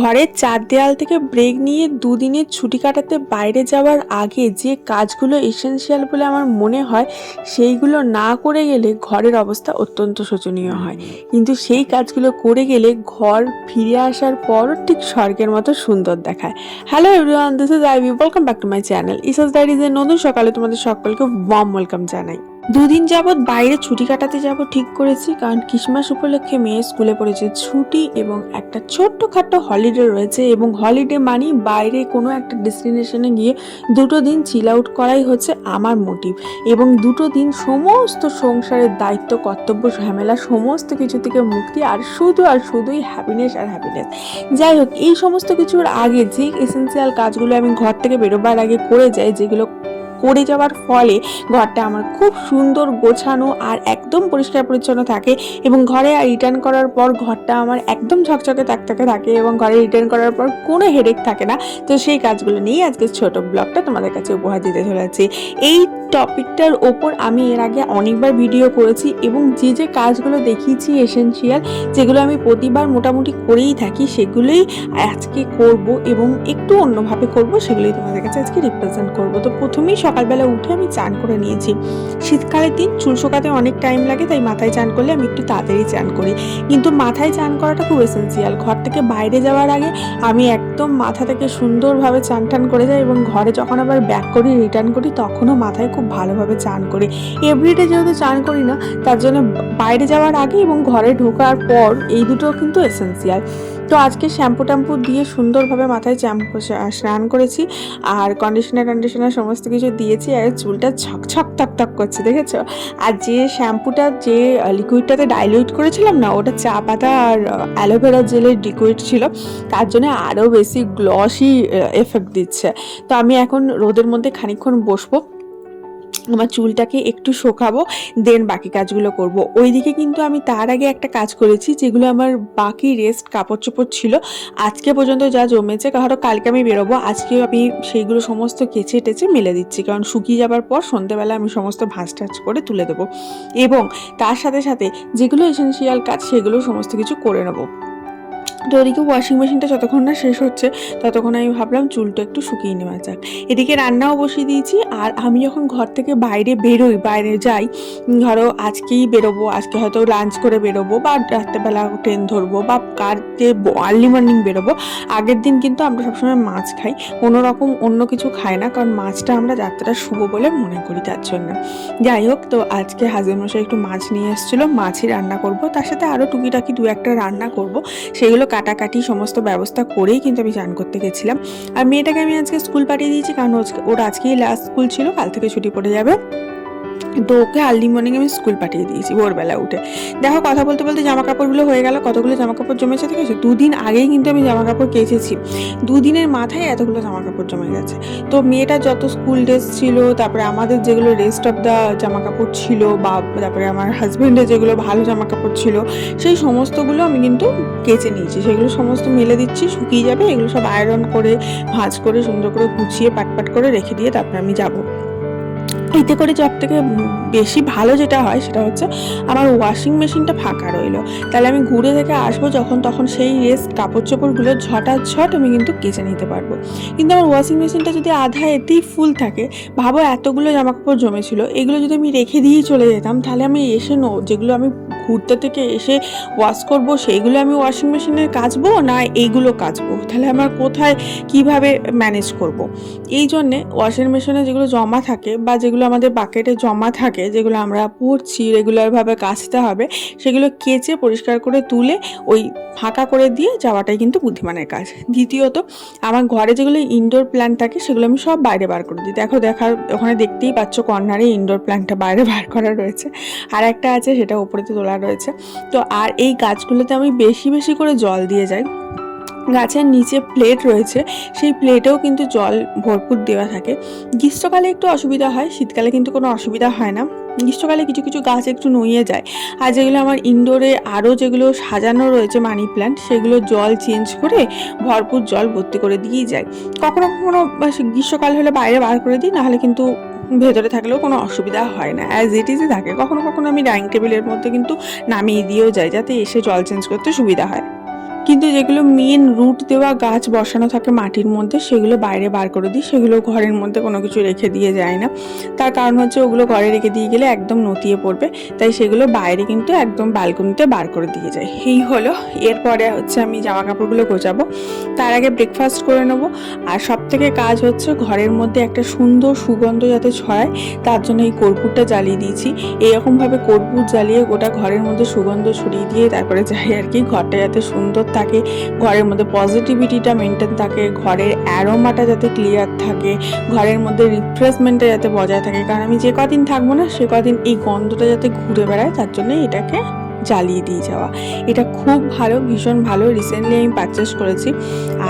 ঘরের চার দেয়াল থেকে ব্রেক নিয়ে দুদিনের ছুটি কাটাতে বাইরে যাওয়ার আগে যে কাজগুলো এসেনশিয়াল বলে আমার মনে হয়, সেইগুলো না করে গেলে ঘরের অবস্থা অত্যন্ত শোচনীয় হয়। কিন্তু সেই কাজগুলো করে গেলে ঘর ফিরে আসার পরও ঠিক স্বর্গের মতো সুন্দর দেখায়। Hello everyone this is Ivy welcome back to my channel Isa's ডায়েরিজের নতুন সকালে তোমাদের সকলকে ওয়ার্ম ওয়েলকাম জানাই। দুদিন যাবৎ বাইরে ছুটি কাটাতে যাব ঠিক করেছি, কারণ ক্রিসমাস উপলক্ষে মেয়ে স্কুলে পড়েছে ছুটি এবং একটা ছোট্টখাটো হলিডে রয়েছে এবং হলিডে মানি বাইরে কোনো একটা ডেস্টিনেশনে গিয়ে দুটো দিন চিল আউট করাই হচ্ছে আমার মোটিভ এবং দুটো দিন সমস্ত সংসারের দায়িত্ব, কর্তব্য, ঝামেলা সমস্ত কিছু থেকে মুক্তি আর শুধু আর শুধুই হ্যাপিনেস আর হ্যাপিনেস যাই হোক, এই সমস্ত কিছুর আগে যে এসেন্সিয়াল কাজগুলো আমি ঘর থেকে বেরোবার আগে করে যাই, যেগুলো করে যাওয়ার ফলে ঘরটা আমার খুব সুন্দর গোছানো আর একদম পরিষ্কার পরিচ্ছন্ন থাকে এবং ঘরে রিটার্ন করার পর ঘরটা আমার একদম ঝকঝকে থাকতে থাকে এবং ঘরে রিটার্ন করার পর কোনো হেডেক থাকে না। তো সেই কাজগুলো নিয়েই আজকে ছোট ব্লগটা তোমাদের কাছে উপহার দিতে চলেছি। এই টপিকটার ওপর আমি এর আগে অনেকবার ভিডিও করেছি এবং যে যে কাজগুলো দেখিয়েছি এসেনশিয়াল, যেগুলো আমি প্রতিবার মোটামুটি করেই থাকি, সেগুলোই আজকে করব এবং একটু অন্যভাবে করব, সেগুলোই তোমাদের কাছে আজকে রিপ্রেজেন্ট করব। তো প্রথমেই সকালবেলা উঠে আমি চান করে নিয়েছি। শীতকালের দিন চুল শোকাতে অনেক টাইম লাগে, তাই মাথায় চান করলে আমি একটু তাড়াতাড়ি চান করি। কিন্তু মাথায় চান করাটা খুব এসেন্সিয়াল ঘর থেকে বাইরে যাওয়ার আগে আমি একদম মাথা থেকে সুন্দরভাবে চান টান করে যায় এবং ঘরে যখন আবার ব্যাক করি রিটার্ন করি, তখনও মাথায় খুব ভালোভাবে চান করি। এভরিডে যেহেতু চান করি না, তার জন্য বাইরে যাওয়ার আগে এবং ঘরে ঢোকার পর এই দুটো কিন্তু এসেন্সিয়াল তো আজকে শ্যাম্পু ট্যাম্পু দিয়ে সুন্দরভাবে মাথায় শ্যাম্পু স্নান করেছি আর কন্ডিশনার কন্ডিশনার সমস্ত কিছু দিয়েছি আর চুলটা ছকছক তক করছে, দেখেছ? আর যে শ্যাম্পুটা, যে লিকুইডটাতে ডাইলিউট করেছিলাম না, ওটা চা পাতা আর অ্যালোভেরা জেলের লিকুইড ছিল, তার জন্য আরও বেশি গ্লসি এফেক্ট দিচ্ছে। তো আমি এখন রোদের মধ্যে খানিকক্ষণ বসবো। আমার চুলটাকে একটু শোকাবো দেন বাকি কাজগুলো করব। ওইদিকে কিন্তু আমি তার আগে একটা কাজ করেছি, যেগুলো আমার বাকি রেস্ট কাপড় চোপড় ছিল। আজকে পর্যন্ত যা জমেছে, কারও কালকে আমি বেরোবো আজকে আমি সেইগুলো সমস্ত কেচে টেচে মেলে দিচ্ছি। কারণ শুকিয়ে যাবার পর সন্ধেবেলা আমি সমস্ত ভাঁজ টাজ করে তুলে দেবো। এবং তার সাথে সাথে যেগুলো এসেন্সিয়াল কাজ, সেগুলো সমস্ত কিছু করে নেব। তো ওদিকে ওয়াশিং মেশিনটা যতক্ষণ না শেষ হচ্ছে, ততক্ষণ আমি ভাবলাম চুলটা একটু শুকিয়ে নেওয়া যাক। এদিকে রান্নাও বসিয়ে দিয়েছি, আর আমি যখন ঘর থেকে বাইরে বেরোই, বাইরে যাই, ধরো আজকেই বেরোবো, আজকে হয়তো লাঞ্চ করে বেরোবো, বা রাত্রেবেলা ট্রেন ধরবো, বা কার যে আর্লি মর্নিং বেরোবো, আগের দিন কিন্তু আমরা সবসময় মাছ খাই, কোনো রকম অন্য কিছু খাই না, কারণ মাছটা আমরা যাত্রা শুভ বলে মনে করি তার জন্য। যাই হোক, তো আজকে হাজির মশাই একটু মাছ নিয়ে এসেছিল, মাছই রান্না করব, তার সাথে আরও টুকিটাকি দু একটা রান্না করব, সেগুলো কাটাকাটি সমস্ত ব্যবস্থা করেই কিন্তু আমি চান করতে গেছিলাম। আর মেয়েটাকে আমি আজকে স্কুল পাঠিয়ে দিয়েছি, কারণ ওর আজকেই লাস্ট স্কুল ছিল, কাল থেকে ছুটি পড়ে যাবে। তো ওকে আর্লি মর্নিং আমি স্কুল পাঠিয়ে দিয়েছি ভোরবেলা উঠে। দেখো, কথা বলতে বলতে জামা কাপড়গুলো হয়ে গেল, কতগুলো জামা কাপড় জমেছে আছে? দুদিন আগেই কিন্তু আমি জামা কাপড় কেচেছি। দুদিনের মাথায় এতগুলো জামা কাপড় জমে গেছে। তো মেয়েটার যত স্কুল ড্রেস ছিল, তারপরে আমাদের যেগুলো রেস্ট অফ দ্য জামা কাপড় ছিল বা তারপরে আমার হাজব্যান্ডের যেগুলো ভালো জামা কাপড় ছিল, সেই সমস্তগুলো আমি কিন্তু কেচে নিয়েছি। সেগুলো সমস্ত মেলে দিচ্ছি, শুকিয়ে যাবে, এগুলো সব আয়রন করে, ভাঁজ করে, সুন্দর করে গুছিয়ে, পাটপাট করে রেখে দিয়ে তারপরে আমি যাব। এতে করে সব থেকে বেশি ভালো যেটা হয় সেটা হচ্ছে আমার ওয়াশিং মেশিনটা ফাঁকা রইল। তাহলে আমি ঘুরে থেকে আসব যখন তখন সেই রেস্ট কাপড় চোপড়গুলো ঝটাঝট আমি কিন্তু কেচে নিতে পারব। কিন্তু আমার ওয়াশিং মেশিনটা যদি আধা এতেই ফুল থাকে, ভাবো এতগুলো জামা কাপড় জমেছিল, এগুলো যদি আমি রেখে দিয়েই চলে যেতাম, তাহলে আমি এসে নো, যেগুলো আমি ঘুরতে থেকে এসে ওয়াশ করব, সেইগুলো আমি ওয়াশিং মেশিনে কাচবো না এইগুলো কাচবো? তাহলে আমার কোথায় কীভাবে ম্যানেজ করব। এই জন্যে ওয়াশিং মেশিনে যেগুলো জমা থাকে বা যেগুলো আমাদের বাকেটে জমা থাকে, যেগুলো আমরা পড়ছি রেগুলারভাবে কাচতে হবে, সেগুলো কেচে পরিষ্কার করে তুলে ওই ফাঁকা করে দিয়ে যাওয়াটাই কিন্তু বুদ্ধিমানের কাজ। দ্বিতীয়ত, আমার ঘরে যেগুলো ইনডোর প্ল্যান্ট থাকে, সেগুলো আমি সব বাইরে বার করে দিই। দেখো, দেখার, ওখানে দেখতেই পাচ্ছ কর্নারে ইনডোর প্ল্যান্টটা বাইরে বার করা রয়েছে। আর একটা আছে, সেটা উপরেতে তোলা রয়েছে। তো আর এই গাছগুলোতে আমি বেশি বেশি করে জল দিয়ে যাই। গাছের নিচে প্লেট রয়েছে, সেই প্লেটেও কিন্তু জল ভরপুর দেওয়া থাকে। গ্রীষ্মকালে একটু অসুবিধা হয়, শীতকালে কিন্তু কোনো অসুবিধা হয় না। গ্রীষ্মকালে কিছু কিছু গাছ একটু নুইয়ে যায়। আর যেগুলো আমার ইনডোরে আরও যেগুলো সাজানো রয়েছে মানি প্ল্যান্ট সেগুলো জল চেঞ্জ করে ভরপুর জল ভর্তি করে দিয়েই যায়। কখনো কখনো গ্রীষ্মকাল হলে বাইরে বার করে দিই, নাহলে কিন্তু ভেতরে থাকলেও কোনো অসুবিধা হয় না। অ্যাজ ইট ইজই থাকে। কখনো কখনো আমি ডাইনিং টেবিলের মধ্যে কিন্তু নামিয়ে দিয়েও যাই, যাতে এসে জল চেঞ্জ করতে সুবিধা হয়। কিন্তু যেগুলো মেন রুট দেওয়া গাছ বসানো থাকে মাটির মধ্যে, সেগুলো বাইরে বার করে দিই। সেগুলো ঘরের মধ্যে কোনো কিছু রেখে দিয়ে যায় না। তার কারণ হচ্ছে ওগুলো ঘরে রেখে দিয়ে গেলে একদম নতিয়ে পড়বে। তাই সেগুলো বাইরে কিন্তু একদম বালকনিতে বার করে দিয়ে যায়। এই হলো। এরপরে হচ্ছে আমি জামা কাপড়গুলো গোছাবো। তার আগে ব্রেকফাস্ট করে নেব। আর সব থেকে কাজ হচ্ছে ঘরের মধ্যে একটা সুন্দর সুগন্ধ যাতে ছড়ায়, তার জন্য এই কর্পূরটা জ্বালিয়ে দিয়েছি। এরকমভাবে কর্পূর জ্বালিয়ে গোটা ঘরের মধ্যে সুগন্ধ ছড়িয়ে দিয়ে তারপরে যাই আর কি, ঘরটা যাতে সুন্দর থাকে, ঘরের মধ্যে পজিটিভিটিটা মেনটেন থাকে, ঘরের অ্যারোমাটা যাতে ক্লিয়ার থাকে, ঘরের মধ্যে রিফ্রেশমেন্টটা যাতে বজায় থাকে। কারণ আমি যে কদিন থাকব না, সে কদিন এই গন্ধটা যাতে ঘুরে বেড়ায়, তার জন্য এটাকে জ্বালিয়ে দিয়ে যাওয়া। এটা খুব ভালো, ভীষণ ভালো। রিসেন্টলি আমি পারচেস করেছি।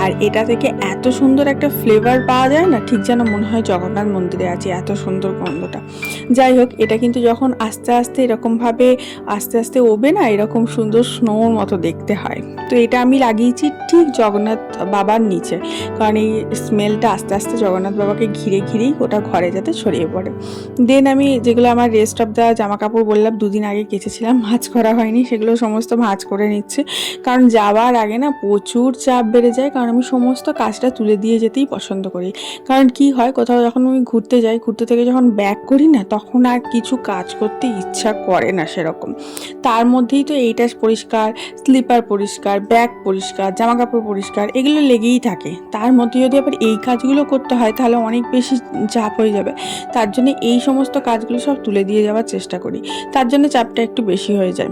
আর এটা থেকে এত সুন্দর একটা ফ্লেভার পাওয়া যায় না, ঠিক যেন মনে হয় জগন্নাথ মন্দিরে আছে, এত সুন্দর গন্ধটা। যাই হোক, এটা কিন্তু যখন আস্তে আস্তে এরকমভাবে আস্তে আস্তে ওবে না, এরকম সুন্দর স্নোর মতো দেখতে হয়। তো এটা আমি লাগিয়েছি ঠিক জগন্নাথ বাবার নিচে। কারণ এই স্মেলটা আস্তে আস্তে জগন্নাথ বাবাকে ঘিরে ঘিরেই ওটা ঘরে যাতে ছড়িয়ে পড়ে। দেন আমি যেগুলো আমার রেস্ট অফ দ্য জামা কাপড় বললাম, দুদিন আগে কেচেছিলাম ভাঁজ করা হয়নি, সেগুলো সমস্ত ভাঁজ করে নিচ্ছে। কারণ যাওয়ার আগে না প্রচুর চাপ বেড়ে যায়, কারণ আমি সমস্ত কাজটা তুলে দিয়ে যেতেই পছন্দ করি। কারণ কি হয়, কোথাও যখন আমি ঘুরতে যাই, ঘুরতে থেকে যখন ব্যাক করি না, তখন আর কিছু কাজ করতে ইচ্ছা করে না সেরকম। তার মধ্যেই তো এইটা পরিষ্কার, স্লিপার পরিষ্কার, ব্যাগ পরিষ্কার জামা কাপড় পরিষ্কার, এগুলো লেগেই থাকে। তার মধ্যে যদি আবার এই কাজগুলো করতে হয়, তাহলে অনেক বেশি চাপ হয়ে যাবে। তার জন্য এই সমস্ত কাজগুলো সব তুলে দিয়ে যাওয়ার চেষ্টা করি। তার জন্য চাপটা একটু বেশি হয়ে যায়।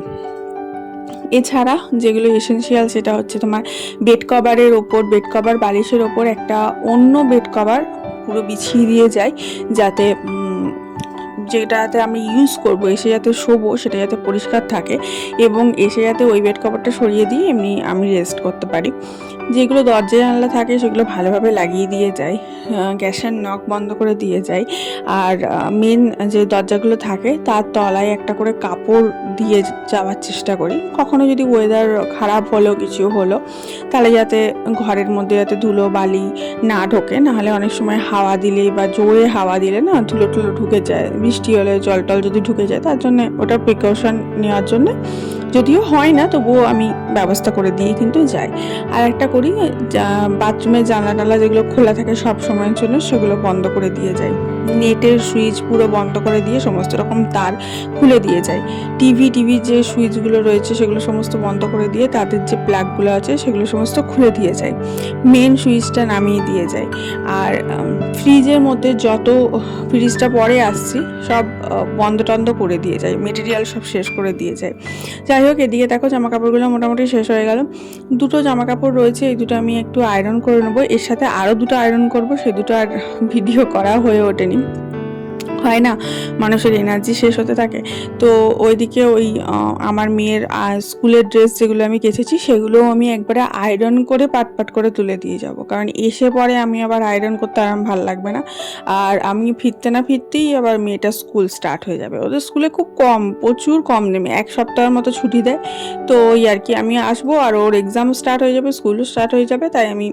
এছাড়া যেগুলো এসেনশিয়াল সেটা হচ্ছে তোমার বেড কভারের ওপর বেড কভার বালিশের ওপর একটা অন্য বেড কভার পুরো বিছিয়ে দিয়ে যায় যাতে যেটাতে আমি ইউজ করব, এসে যাতে শোবো, সেটা যাতে পরিষ্কার থাকে এবং এসে যাতে ওই বেড কভারটা সরিয়ে দিয়ে এমনি আমি রেস্ট করতে পারি। যেগুলো দরজা জানলা থাকে, সেগুলো ভালোভাবে লাগিয়ে দিয়ে যাই গ্যাসের নখ বন্ধ করে দিয়ে যাই। আর মেন যে দরজাগুলো থাকে, তার তলায় একটা করে কাপড় দিয়ে যাওয়ার চেষ্টা করি। কখনো যদি ওয়েদার খারাপ হলো কিছু হলো, তাহলে যাতে ঘরের মধ্যে যাতে ধুলো বালি না ঢোকে, নাহলে অনেক সময় হাওয়া দিলে বা জোরে হাওয়া দিলে না ধুলো টুলো ঢুকে যায় হলে জল টল যদি ঢুকে যায়, তার জন্য ওটা প্রিকশন নেওয়ার জন্য। যদিও হয় না, তবুও আমি ব্যবস্থা করে দিয়ে কিন্তু যাই। আর একটা করি বাথরুমের জানলা টালা যেগুলো খোলা থাকে সব সময়ের জন্য, সেগুলো বন্ধ করে দিয়ে যাই। নেটের সুইচ পুরো বন্ধ করে দিয়ে সমস্ত রকম তার খুলে দিয়ে যায়। টিভি টিভি যে সুইচগুলো রয়েছে সেগুলো সমস্ত বন্ধ করে দিয়ে তাদের যে প্লাগগুলো আছে সেগুলো সমস্ত খুলে দিয়ে যায়। মেন সুইচটা নামিয়ে দিয়ে যায়। আর ফ্রিজের মধ্যে যত ফ্রিজটা পরে আসছি সব বন্ধ টন্ধ করে দিয়ে যায়। মেটেরিয়াল সব শেষ করে দিয়ে যায়। যাই হোক, এদিকে দেখো জামা কাপড়গুলো মোটামুটি শেষ হয়ে গেল। দুটো জামা কাপড় রয়েছে, এই দুটো আমি একটু আয়রন করে নেব। এর সাথে আরও দুটো আয়রন করব, সে দুটো আর ভিডিও করা হয়ে ওঠেনি। হয় না, মানুষের এনার্জি শেষ হতে থাকে। তো ওইদিকে ওই আমার মেয়ের স্কুলের ড্রেস যেগুলো আমি কেচেছি সেগুলো আমি একবারে আয়রন করে পাট পাট করে তুলে দিয়ে যাব। কারণ এসে পরে আমি আবার আয়রন করতে আর ভালো লাগবে না। আর আমি ফিরতে না ফিরতেই আবার মেয়েটা স্কুল স্টার্ট হয়ে যাবে। ওদের স্কুলে খুব কম, প্রচুর কম নেমে, এক সপ্তাহের মতো ছুটি দেয়। তো ওই আর কি, আমি আসব আর ওর এক্সাম স্টার্ট হয়ে যাবে স্কুলও স্টার্ট হয়ে যাবে, তাই আমি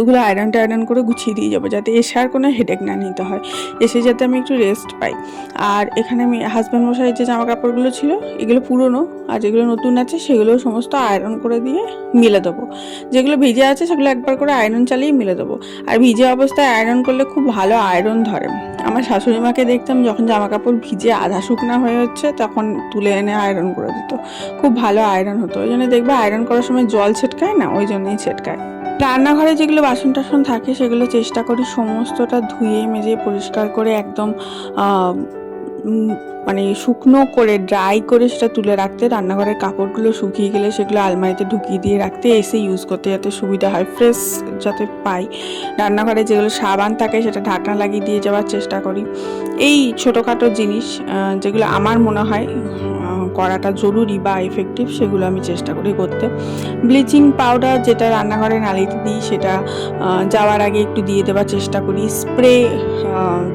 ওগুলো আয়রন টায়রন করে গুছিয়ে দিয়ে যাব যাতে এসে আর কোনো হেডেক না নিতে হয়। এসে যাতে আমি একটু রেস্ট পাই। আর এখানে আমি হাজব্যান্ড মশাইয়ের যে জামা কাপড়গুলো ছিল, এগুলো পুরনো আর যেগুলো নতুন আছে, সেগুলো সমস্ত আয়রন করে দিয়ে মিলে দেবো। যেগুলো ভিজে আছে, সেগুলো একবার করে আয়রন চালিয়ে মিলে দেবো। আর ভিজে অবস্থায় আয়রন করলে খুব ভালো আয়রন ধরে। আমার শাশুড়ি মাকে দেখতাম যখন জামা কাপড় ভিজে আধা শুকনা হয়ে হচ্ছে, তখন তুলে এনে আয়রন করে দিত। খুব ভালো আয়রন হতো। ওই জন্য দেখবে আয়রন করার সময় জল ছেটকায় না, ওই জন্যই ছেটকায়। রান্নাঘরে যেগুলো বাসন টাসন থাকে, সেগুলো চেষ্টা করি সমস্তটা ধুয়ে, মেজে, পরিষ্কার করে একদম মানে শুকনো করে ড্রাই করে সেটা তুলে রাখতে, রান্নাঘরের কাপড়গুলো শুকিয়ে গেলে সেগুলো আলমারিতে ঢুকিয়ে দিয়ে রাখতে, এসে ইউজ করতে যাতে সুবিধা হয় ফ্রেশ যাতে পাই। রান্নাঘরে যেগুলো সাবান থাকে, সেটা ঢাকনা লাগিয়ে দিয়ে যাওয়ার চেষ্টা করি। এই ছোটোখাটো জিনিস যেগুলো আমার মনে হয় করাটা জরুরি বা এফেক্টিভ সেগুলো আমি চেষ্টা করি করতে। ব্লিচিং পাউডার যেটা রান্নাঘরে নালিতে দিই সেটা যাওয়ার আগে একটু দিয়ে দেওয়ার চেষ্টা করি। স্প্রে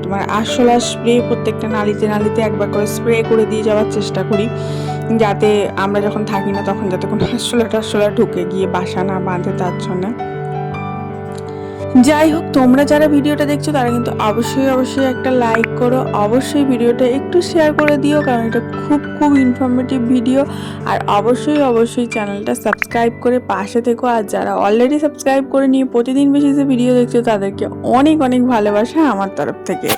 তোমার আরশোলা স্প্রে প্রত্যেকটা নালিতে নালিতে একবার করে স্প্রে করে দিয়ে যাওয়ার চেষ্টা করি। যাতে আমরা যখন থাকি না তখন যাতে কোনো আরশোলা টারশোলা ঢুকে গিয়ে বাসা না বাঁধে তার জন্য। যাই হোক তোমরা যারা ভিডিওটা দেখছ, তারা কিন্তু অবশ্যই অবশ্যই একটা লাইক করো। অবশ্যই ভিডিওটা একটু শেয়ার করে দিও, কারণ এটা খুব খুব ইনফরমেটিভ ভিডিও আর অবশ্যই অবশ্যই চ্যানেলটা সাবস্ক্রাইব করে পাশে থেকো। আর যারা অলরেডি সাবস্ক্রাইব করে নিয়ে প্রতিদিন বেশি যে ভিডিও দেখছ, তাদেরকে অনেক অনেক ভালোবাসা আমার তরফ থেকে।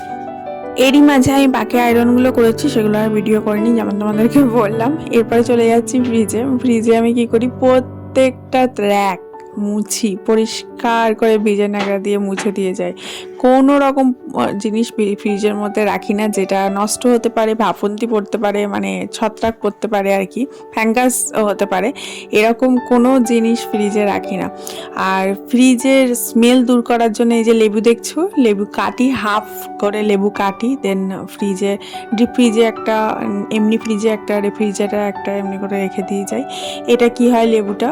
এরই মাঝে আমি বাকি আয়রনগুলো করেছি, সেগুলো আর ভিডিও করিনি, যেমন তোমাদেরকে বললাম। এরপরে চলে যাচ্ছি ফ্রিজে ফ্রিজে আমি কি করি? প্রত্যেকটা র্যাক মুছি, পরিষ্কার করে ভিজে নাগড়া দিয়ে মুছে দিয়ে যাই। কোনো রকম জিনিস ফ্রিজের মধ্যে রাখি না, যেটা নষ্ট হতে পারে ভাফন্তি পড়তে পারে মানে ছত্রাক পড়তে পারে আর কি, ফ্যাঙ্গাস হতে পারে, এরকম কোনো জিনিস ফ্রিজে রাখি না। আর ফ্রিজের স্মেল দূর করার জন্য এই যে লেবু দেখছ, লেবু কাটি, হাফ করে লেবু কাটি দেন ফ্রিজে ডিপ ফ্রিজে একটা, এমনি ফ্রিজে একটা, রেফ্রিজারেটার একটা এমনি করে রেখে দিয়ে যাই। এটা কি হয় লেবুটা?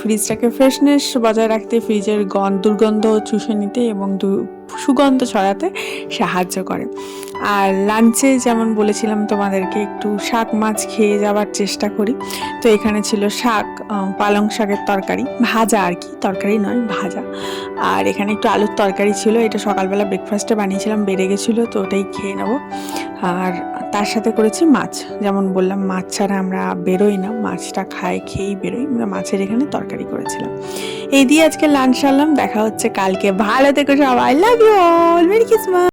ফ্রিজটাকে ফ্রেশনেস বজায় রাখতে ফ্রিজের গন্ধ দুর্গন্ধ চুষে নিতে এবং সুগন্ধ ছড়াতে সাহায্য করে। আর লাঞ্চে যেমন বলেছিলাম তোমাদেরকে, একটু শাক মাছ খেয়ে যাওয়ার চেষ্টা করি। তো এখানে ছিল শাক পালং শাকের তরকারি। ভাজা আর কি, তরকারি নয়, ভাজা। আর এখানে একটু আলুর তরকারি ছিল, এটা সকালবেলা ব্রেকফাস্টে বানিয়েছিলাম, বেড়ে গেছিল, তো ওটাই খেয়ে নেব। আর তার সাথে করেছি মাছ। যেমন বললাম, মাছ ছাড়া আমরা বেরোই না। মাছটা খাই, খেয়েই বেরোই। আমরা মাছের এখানে তরকারি করেছিলাম। এই দিয়ে আজকে লাঞ্চ সারলাম। দেখা হচ্ছে কালকে। ভালো থেকো সবাই। Love you all merry Christmas